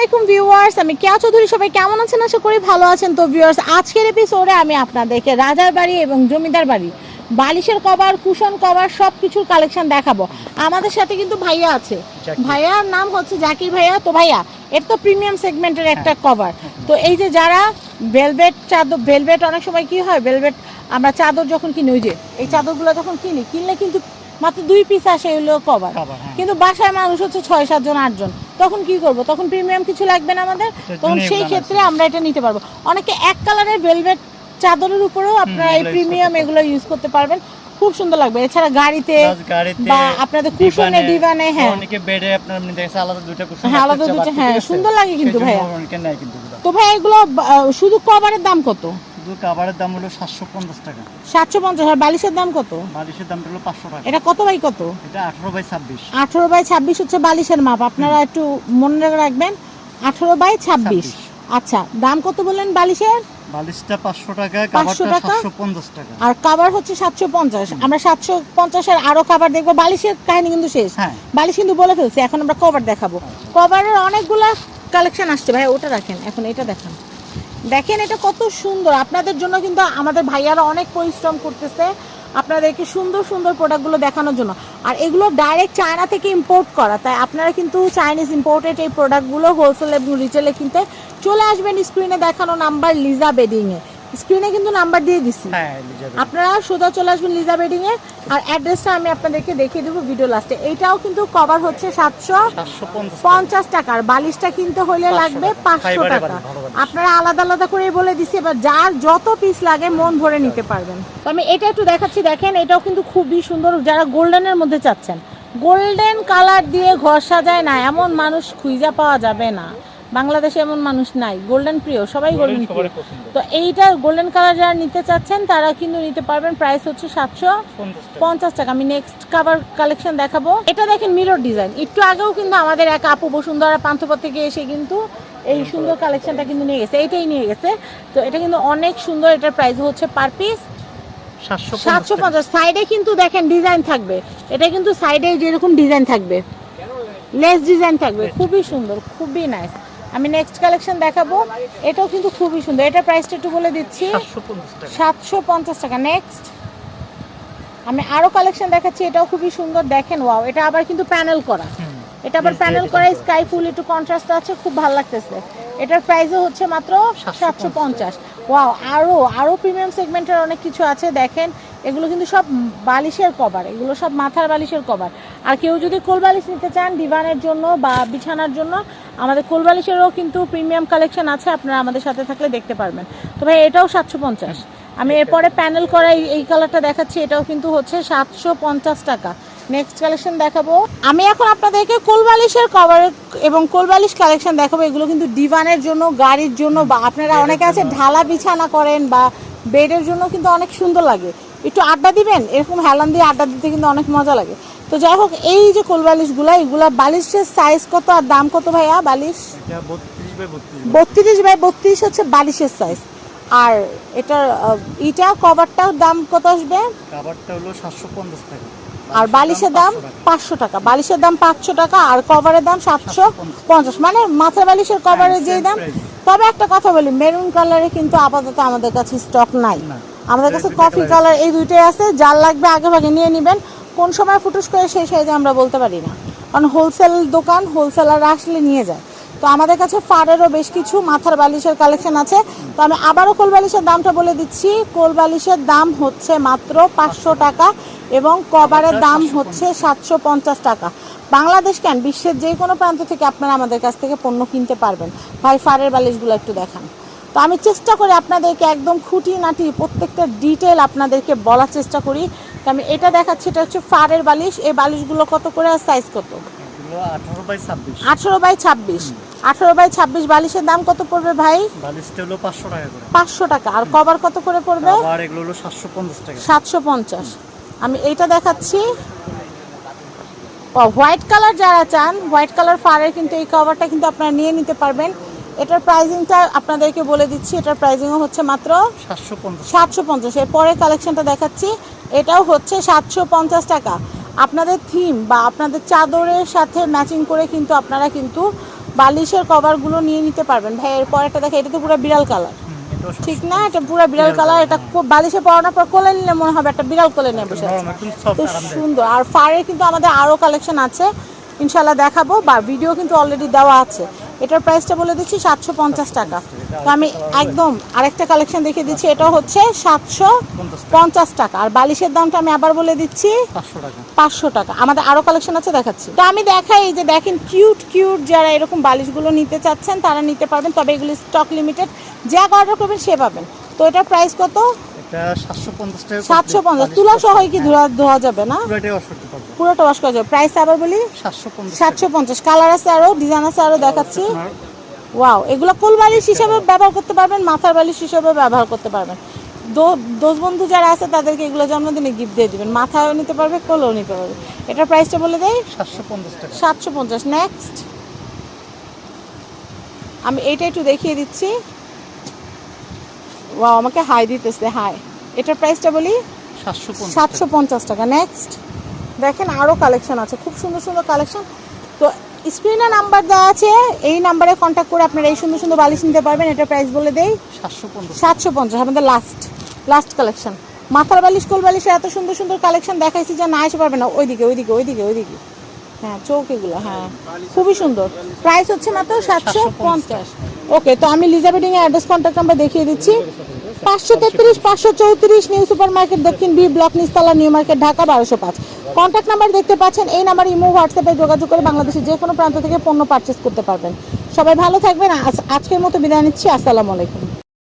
আসসালামাইকুম ভিউয়ার্স আমি কেয়া চৌধুরী সবাই কেমন আছেন? আশা করি ভালো আছেন। তো ভিউয়ার্স আজকের এপিসোডে আমি আপনাদেরকে রাজার বাড়ি এবং জমিদার বাড়ি বালিশের কভার কুশন কভার সব কিছুর কালেকশন দেখাবো। আমাদের সাথে কিন্তু ভাইয়া আছে। ভাইয়ার নাম হচ্ছে জাকির ভাইয়া। তো ভাইয়া এটা তো প্রিমিয়াম সেগমেন্টের একটা কভার তো এই যে যারা ভেলভেট চাদর ভেলভেট অনেক সময় কি হয় ভেলভেট আমরা চাদর যখন কিনি ওই যে এই চাদরগুলো যখন কিনি কিনলে কিন্তু মাত্র দুই পিস আসে হলো কভার হ্যাঁ। কিন্তু বাসায় মানুষ হচ্ছে ছয় সাতজন আটজন। তখন কি করব? তখন প্রিমিয়াম কিছু লাগবে না আমাদের তখন সেই ক্ষেত্রে আমরা এটা নিতে পারব। অনেকে এক কালারের ভেলভেট চাদরের উপরেও আপনারা এই প্রিমিয়াম এগুলো ইউজ করতে পারবেন। খুব সুন্দর লাগবে। এছাড়া গাড়িতে বা আপনাদের কুশনে ডিভানে হ্যাঁ। অনেকে বেডে আপনার এমনি দেখছে আলাদা দুইটা কুশন হ্যাঁ, আলাদা দুইটা, হ্যাঁ, সুন্দর লাগে কিন্তু ভাইয়া। তো ভাই এগুলো শুধু কভারের দাম কত? শুধু কাভারের দাম হলো সাতশো পঞ্চাশ টাকা। সাতশো পঞ্চাশ আর বালিশের দাম কত? বালিশের দামটা হলো পাঁচশো টাকা। এটা কত বাই কত? এটা আঠারো বাই ছাব্বিশ। আঠারো বাই ছাব্বিশ হচ্ছে বালিশের মাপ। আপনারা একটু মনে রাখবেন আঠারো বাই ছাব্বিশ। আচ্ছা দাম কত বললেন বালিশের? বালিশটা পাঁচশো টাকা কাভারটা টাকা? সাতশো পঞ্চাশ টাকা। আর কাভার হচ্ছে সাতশো পঞ্চাশ। আমরা সাতশো পঞ্চাশের আরও কাভার দেখব। বালিশের কাহিনী কিন্তু শেষ। হ্যাঁ। বালিশ কিন্তু বলে ফেলছে এখন আমরা কভার দেখাবো। কভারের অনেকগুলা কালেকশন আসছে। ভাই ওটা রাখেন। এখন এটা দেখান। দেখেন এটা কত সুন্দর। আপনাদের জন্য কিন্তু আমাদের ভাইয়ারা অনেক পরিশ্রম করতেছে আপনাদেরকে সুন্দর সুন্দর প্রোডাক্টগুলো দেখানোর জন্য। আর এগুলো ডাইরেক্ট চায়না থেকে ইম্পোর্ট করা। তাই আপনারা কিন্তু চাইনিজ ইম্পোর্টেড এই প্রোডাক্টগুলো হোলসেল এবং রিটেলে কিনতে চলে আসবেন। স্ক্রিনে দেখানো নাম্বার লিজা বেডিংয়ে স্ক্রিনে কিন্তু নাম্বার দিয়ে দিছি। হ্যাঁ। আপনারা সোজা চলে আসবেন লিজা বেডিং এ। আর অ্যাড্রেসটা আমি আপনাদেরকে দেখিয়ে দেবো ভিডিও লাস্টে এটাও কিন্তু কভার হচ্ছে সাতশো পঞ্চাশ পঞ্চাশ টাকা। আর বালিশটা কিনতে হলে লাগবে। পাঁচশো টাকা। আপনারা আলাদা আলাদা করে বলে দিছি এবার যার যত পিস লাগে মন ভরে নিতে পারবেন। তো আমি এটা একটু দেখাচ্ছি দেখেন এটাও কিন্তু খুবই সুন্দর। যারা গোল্ডেনের মধ্যে চাচ্ছেন গোল্ডেন কালার দিয়ে ঘর সাজায় না এমন মানুষ খুঁজা পাওয়া যাবে না। বাংলাদেশে এমন মানুষ নাই। গোল্ডেন প্রিয় সবাই গোল্ডেন প্রিয় তো এইটা গোল্ডেন কালার যারা নিতে চাচ্ছেন তারা কিন্তু নিতে পারবেন। প্রাইস হচ্ছে সাতশো পঞ্চাশ টাকা। আমি নেক্সট কাভার কালেকশন দেখাবো। এটা দেখেন মিরর ডিজাইন একটু আগেও কিন্তু আমাদের এক আপু বসুন্ধরা পান্থপথ থেকে এসে কিন্তু এই সুন্দর কালেকশনটা কিন্তু নিয়ে গেছে। এইটাই নিয়ে গেছে। তো এটা কিন্তু অনেক সুন্দর। এটার প্রাইস হচ্ছে পার পিস সাতশো পঞ্চাশ সাইডে কিন্তু দেখেন ডিজাইন থাকবে। এটা কিন্তু সাইডে যেরকম ডিজাইন থাকবে। লেস ডিজাইন থাকবে। খুবই সুন্দর। খুবই নাইস আমি নেক্সট কালেকশন দেখাবো। এটাও কিন্তু খুবই সুন্দর। এটা প্রাইসটা একটু বলে দিচ্ছি। সাতশো পঞ্চাশ টাকা। নেক্সট আমি আরও কালেকশন দেখাচ্ছি। এটাও খুবই সুন্দর। দেখেন ওয়াও এটা আবার কিন্তু প্যানেল করা। এটা আবার প্যানেল করা। স্কাই ফুল একটু কন্ট্রাস্ট আছে খুব ভালো লাগতেছে। এটার প্রাইসও হচ্ছে মাত্র সাতশো পঞ্চাশ। ওয়াও আরও আরও প্রিমিয়াম সেগমেন্টের অনেক কিছু আছে। দেখেন এগুলো কিন্তু সব বালিশের কভার এগুলো সব মাথার বালিশের কভার আর কেউ যদি কোল বালিশ নিতে চান ডিভানের জন্য বা বিছানার জন্য আমাদের কোলবালিশেরও কিন্তু প্রিমিয়াম কালেকশন আছে আপনারা আমাদের সাথে থাকলে দেখতে পারবেন। তো ভাই এটাও সাতশো পঞ্চাশ। আমি এরপরে প্যানেল করা এই- কালারটা দেখাচ্ছি এটাও কিন্তু হচ্ছে সাতশো পঞ্চাশ টাকা। নেক্সট কালেকশন দেখাবো। আমি এখন আপনাদেরকে কোলবালিশের কভার এবং কোলবালিশ কালেকশন দেখাবো। এগুলো কিন্তু ডিভানের জন্য গাড়ির জন্য বা আপনারা অনেকে আছে ঢালা বিছানা করেন বা বেডের জন্য কিন্তু অনেক সুন্দর লাগে। একটু আড্ডা দিবেন? এরকম হেলান দিয়ে আড্ডা দিতে কিন্তু অনেক মজা লাগে। তো যাই হোক এই যে কোল কোলবালিশগুলো এগুলা বালিশের সাইজ কত আর দাম কত ভাইয়া বালিশ? বত্রিশ বাই বত্রিশ। হচ্ছে বালিশের সাইজ আর এটার আহ, ইটা কভারটার দাম কত আসবে? কাভারটা হলো সাতশো পঞ্চাশ টাকা। আর বালিশের দাম পাঁচশো টাকা। বালিশের দাম পাঁচশো টাকা আর কভারের দাম সাতশো পঞ্চাশ। মানে মাথার বালিশের কভারের হ্যাঁ, যেই দাম। তবে একটা কথা বলি মেরুন কালারে কিন্তু আপাতত আমাদের কাছে স্টক নাই। আমাদের কাছে কফি কালার এই দুইটাই আছে যার লাগবে আগে ভাগে নিয়ে নেবেন। কোন সময় ফুটুস করে সেই সাইজে আমরা বলতে পারি না। কারণ হোলসেল দোকান হোলসেলার আসলে নিয়ে যায়। তো আমাদের কাছে ফারেরও বেশ কিছু মাথার বালিশের কালেকশন আছে। তো আমি আবারও কোল বালিশের দামটা বলে দিচ্ছি। কোল বালিশের দাম হচ্ছে মাত্র পাঁচশো টাকা এবং কভারের দাম হচ্ছে সাতশো পঞ্চাশ টাকা। বাংলাদেশ কেন? বিশ্বের যে কোনো প্রান্ত থেকে আপনারা আমাদের কাছ থেকে পণ্য কিনতে পারবেন। ভাই ফারের বালিশগুলো একটু দেখান। তো আমি চেষ্টা করি আপনাদেরকে একদম খুঁটি নাটি প্রত্যেকটা ডিটেল আপনাদেরকে বলার চেষ্টা করি। তো আমি এটা দেখাচ্ছি এটা হচ্ছে ফারের বালিশ। এই বালিশগুলো কত করে আর সাইজ কত? আঠারো বাই ছাব্বিশ। আঠেরো বাই ছাব্বিশ। বালিশের দাম কত পড়বে ভাই? বালিশটা হলো পাঁচশো টাকা পাঁচশো টাকা। আর কভার কত করে পড়বে? আবার এগুলো হলো সাতশো পঞ্চাশ টাকা। সাতশো পঞ্চাশ। আমি এইটা দেখাচ্ছি। হোয়াইট কালার যারা চান হোয়াইট কালার ফারের কিন্তু এই কভারটা কিন্তু আপনারা নিয়ে নিতে পারবেন। এটার প্রাইজিংটা আপনাদেরকে বলে দিচ্ছি এটার প্রাইজিংও হচ্ছে মাত্র সাতশো পঞ্চাশ। এর পরের কালেকশনটা দেখাচ্ছি এটাও হচ্ছে সাতশো পঞ্চাশ টাকা। আপনাদের থিম বা আপনাদের চাদরের সাথে ম্যাচিং করে কিন্তু আপনারা কিন্তু বালিশের কভারগুলো নিয়ে নিতে পারবেন। ভাই এরপর একটা দেখে এটা তো পুরো বিড়াল কালার ঠিক না? এটা পুরো বিড়াল কালার এটা খুব বালিশে পরানোর পর কোলে নিলে মনে হবে একটা বিড়াল কোলে নিয়ে বসে তো সুন্দর। আর ফারের কিন্তু আমাদের আরও কালেকশন আছে। ইনশাল্লাহ দেখাবো বা ভিডিও কিন্তু অলরেডি দেওয়া আছে। এটার প্রাইসটা বলে দিচ্ছি সাতশো পঞ্চাশ টাকা। তো আমি একদম আরেকটা কালেকশন দেখিয়ে দিচ্ছি, এটা হচ্ছে সাতশো পঞ্চাশ টাকা। আর বালিশের দামটা আমি আবার বলে দিচ্ছি পাঁচশো টাকা। আমাদের আরও কালেকশন আছে দেখাচ্ছি। তো আমি দেখাই যে দেখেন কিউট কিউট যারা এরকম বালিশগুলো নিতে চাচ্ছেন, তারা নিতে পারবেন। তবে এগুলি স্টক লিমিটেড যা অর্ডার করবেন সে পাবেন। তো এটার প্রাইস কত? এটা সাতশো পঞ্চাশ টাকা সাতশো পঞ্চাশ। তুলা সহ কি ধোয়া ধোয়া যাবে না? পুরোটা ওয়াশ করা যাবে। প্রাইস আবার বলি? কালার আছে আরও ডিজাইন আছে আরও দেখাচ্ছি। ওয়াও এগুলো কোল বালিশ হিসাবে ব্যবহার করতে পারবেন মাথার বালিশ হিসাবে ব্যবহার করতে পারবেন। দোষ বন্ধু যারা আছে তাদেরকে এগুলো জন্মদিনে গিফট দিয়ে দিবেন। মাথায়ও নিতে পারবে কোলেও নিতে পারবে। এটার প্রাইসটা বলে দেয় সাতশো পঞ্চাশ টাকা। সাতশো পঞ্চাশ। নেক্সট আমি এইটা একটু দেখিয়ে দিচ্ছি। ওয়াও আমাকে হাই দিতেছে হাই এটার প্রাইসটা বলি? সাতশো পঞ্চাশ টাকা। নেক্সট দেখেন আরও কালেকশন আছে খুব সুন্দর সুন্দর কালেকশন তো স্ক্রিনে নাম্বার দেওয়া আছে এই নাম্বারে কন্ট্যাক্ট করে আপনারা এই সুন্দর সুন্দর বালিশ নিতে পারবেন এটার প্রাইস বলে দেই। সাতশো পঞ্চাশ। সাতশো পঞ্চাশ আমাদের লাস্ট লাস্ট কালেকশন মাথার বালিশ কোল বালিশে এত সুন্দর সুন্দর কালেকশন দেখাইছি যে না এসে পারবে না ওইদিকে ওইদিকে ওইদিকে ওইদিকে। হ্যাঁ চৌকিগুলো হ্যাঁ। খুবই সুন্দর। প্রাইস হচ্ছে মাত্র সাতশো পঞ্চাশ। ওকে তো আমি লিজাবেডিং এর অ্যাড্রেস কন্ট্যাক্ট নাম্বার দেখিয়ে দিচ্ছি। পাঁচশো তেত্রিশ, পাঁচশো চৌত্রিশ নিউ সুপার মার্কেট দক্ষিণ বি ব্লক, নিস্তালা নিউ মার্কেট ঢাকা, বারোশো পাঁচ। কন্ট্যাক্ট নাম্বার দেখতে পাচ্ছেন, এই নাম্বার ইমো হোয়াটসঅ্যাপে যোগাযোগ করে বাংলাদেশের যে কোনো প্রান্ত থেকে পণ্য পারচেস করতে পারবেন। সবাই ভালো থাকবেন, আজ- আজকের মতো বিদায় নিচ্ছি, আসসালামু আলাইকুম।